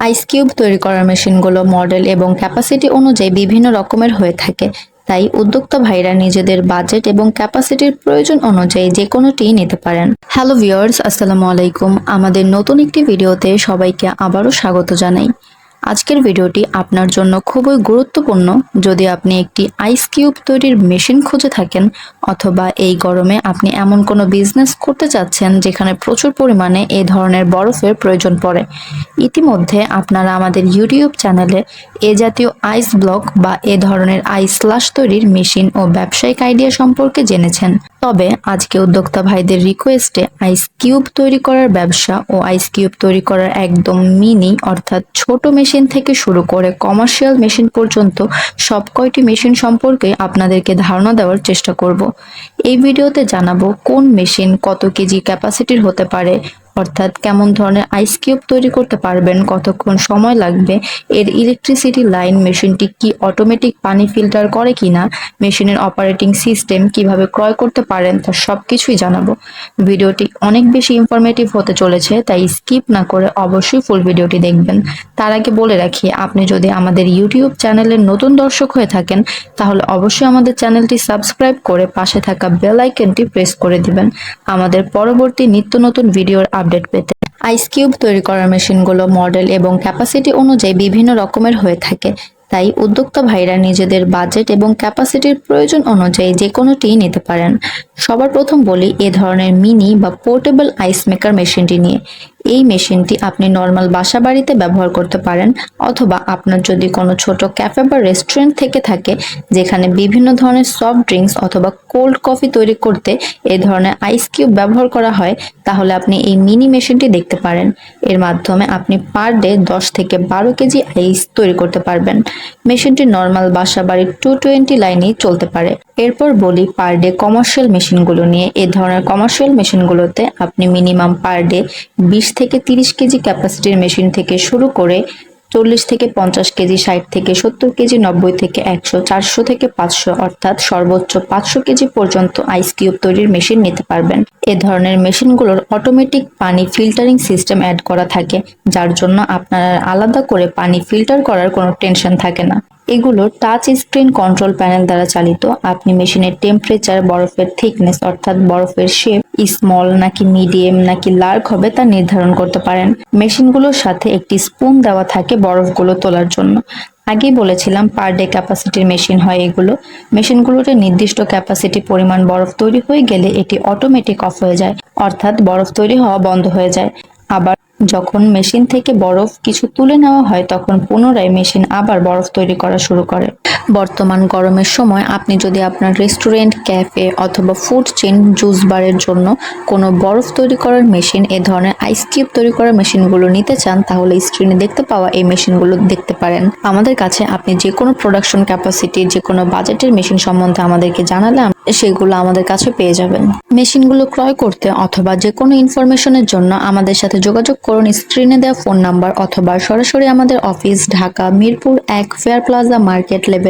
Ice cube তৈরি করার মেশিনগুলো, মডেল এবং ক্যাপাসিটি অনুযায়ী বিভিন্ন রকমের হয়ে থাকে। তাই উদ্যোক্তা ভাইরা নিজেদের বাজেট এবং ক্যাপাসিটির প্রয়োজন অনুযায়ী যে কোনোটি নিতে পারেন। হ্যালো ভিওর্স আসসালামু আলাইকুম। আমাদের নতুন একটি ভিডিওতে সবাইকে আবারও স্বাগত জানাই। আজকের ভিডিওটি আপনার জন্য খুবই গুরুত্বপূর্ণ। যদি আপনি একটি আইস কিউব তৈরির মেশিন খুঁজে থাকেন, অথবা এই গরমে আপনি এমন কোনো বিজনেস করতে চাচ্ছেন যেখানে প্রচুর পরিমাণে এ ধরনের বরফের প্রয়োজন পড়ে, ইতিমধ্যে আপনারা আমাদের ইউটিউব চ্যানেলে এ জাতীয় আইস ব্লক বা এ ধরনের আইস স্লাশ তৈরির মেশিন ও ব্যবসায়িক আইডিয়া সম্পর্কে জেনেছেন। তবে আজকে উদ্যোক্তা ভাইদের রিকোয়েস্টে আইস কিউব তৈরি করার ব্যবসা ও আইস কিউব তৈরি করার একদম মিনি অর্থাৎ ছোট মেশিন থেকে শুরু করে কমার্শিয়াল মেশিন পর্যন্ত সব কয়টি মেশিন সম্পর্কে আপনাদেরকে ধারণা দেওয়ার চেষ্টা করব। এই ভিডিওতে জানাব কোন মেশিন কত কেজি ক্যাপাসিটির হতে পারে অর্থাৎ কেমন ধরনের আইস কিউব তৈরি করতে পারবেন, কতক্ষণ সময় লাগবে, এর ইলেকট্রিসিটি লাইন মেশিনটি কি অটোমেটিক পানি ফিল্টার করে কিনা, মেশিনের অপারেটিং সিস্টেম কীভাবে ক্রয় করতে পারেন তার সব কিছুই জানাব। ভিডিওটি অনেক বেশি ইনফরমেটিভ হতে চলেছে, তাই স্কিপ না করে অবশ্যই ফুল ভিডিওটি দেখবেন। তার আগে বলে রাখি, আপনি যদি আমাদের ইউটিউব চ্যানেলের নতুন দর্শক হয়ে থাকেন, তাহলে অবশ্যই আমাদের চ্যানেলটি সাবস্ক্রাইব করে পাশে থাকা বেল আইকনটি প্রেস করে দিবেন। আমাদের পরবর্তী নিত্য নতুন ভিডিওর আপডেট পেতে। আইস কিউব তৈরি করার মেশিনগুলো মডেল এবং ক্যাপাসিটি অনুযায়ী বিভিন্ন রকমের হয়ে থাকে। তাই উদ্যোক্তা ভাইরা নিজেদের বাজেট এবং ক্যাপাসিটির প্রয়োজন অনুযায়ী যে কোনোটি নিতে পারেন। সবার প্রথম বলি এ ধরনের মিনি বা পোর্টেবল আইস মেকার মেশিনটি নিয়ে। এই মেশিনটি আপনি নর্মাল বাসা বাড়িতে ব্যবহার করতে পারেন অথবা আপনার যদি কোনো ছোট ক্যাফে বা রেস্টুরেন্ট থেকে থাকে যেখানে বিভিন্ন ধরনের সফট ড্রিঙ্কস অথবা কোল্ড কফি তৈরি করতে এই ধরনের আইস কিউব ব্যবহার করা হয়, তাহলে আপনি এই মিনি মেশিনটি দেখতে পারেন। এর মাধ্যমে আপনি পার ডে দশ থেকে বারো কেজি আইস তৈরি করতে পারবেন। মেশিনটি নর্মাল বাসা বাড়ির টু টোয়েন্টি লাইনেই চলতে পারে। এরপর বলি পার ডে কমার্শিয়াল মেশিনগুলো নিয়ে। এ ধরনের কমার্শিয়াল মেশিনগুলোতে আপনি মিনিমাম পার ডে বিশ থেকে তিরিশ কেজি ক্যাপাসিটির মেশিন থেকে শুরু করে চল্লিশ থেকে পঞ্চাশ কেজি, ষাট থেকে সত্তর কেজি, নব্বই থেকে একশো, চারশো থেকে পাঁচশো, অর্থাৎ সর্বোচ্চ পাঁচশো কেজি পর্যন্ত আইস কিউব তৈরির মেশিন নিতে পারবেন। এ ধরনের মেশিনগুলোর অটোমেটিক পানি ফিল্টারিং সিস্টেম অ্যাড করা থাকে, যার জন্য আপনার আলাদা করে পানি ফিল্টার করার কোনো টেনশন থাকে না। এগুলো টাচ স্ক্রিন কন্ট্রোল প্যানেল দ্বারা চালিত। আপনি মেশিনের টেম্পারেচার বরফের থিকনেস অর্থাৎ বরফের শেপ স্মল নাকি মিডিয়াম নাকি লার্ক হবে তা নির্ধারণ করতে পারেন। মেশিনগুলোর সাথে একটি স্পুন দেওয়া থাকে বরফগুলো তোলার জন্য। আগেই বলেছিলাম পার ডে ক্যাপাসিটির মেশিন হয় এগুলো। মেশিনগুলোতে নির্দিষ্ট ক্যাপাসিটি পরিমাণ বরফ তৈরি হয়ে গেলে এটি অটোমেটিক অফ হয়ে যায়, অর্থাৎ বরফ তৈরি হওয়া বন্ধ হয়ে যায়। আবার যখন মেশিন থেকে বরফ কিছু তুলে নেওয়া হয়, তখন পুনরায় মেশিন আবার বরফ তৈরি করা শুরু করে। বর্তমান গরমের সময় আপনি যদি আপনার রেস্টুরেন্ট ক্যাফে অথবা ফুড চেন জুস বারের জন্য কোনো বরফ তৈরি করার মেশিন এ ধরনের আইস কিউব তৈরি করার মেশিনগুলো নিতে চান, তাহলে স্ক্রিনে দেখতে পাওয়া এই মেশিনগুলো দেখতে পারেন। আমাদের কাছে আপনি যে কোনো প্রোডাকশন ক্যাপাসিটি যে কোনো বাজেটের মেশিন সম্বন্ধে আমাদেরকে জানালে সেগুলো আমাদের কাছে পেয়ে যাবেন। মেশিনগুলো ক্রয় করতে অথবা যে কোনো ইনফরমেশনের জন্য আমাদের সাথে যোগাযোগ করুন। স্ক্রিনে দেওয়া ফোন নাম্বার অথবা সরাসরি আমাদের অফিস ঢাকা, মিরপুর এক ফেয়ার প্লাজা মার্কেট লেভেল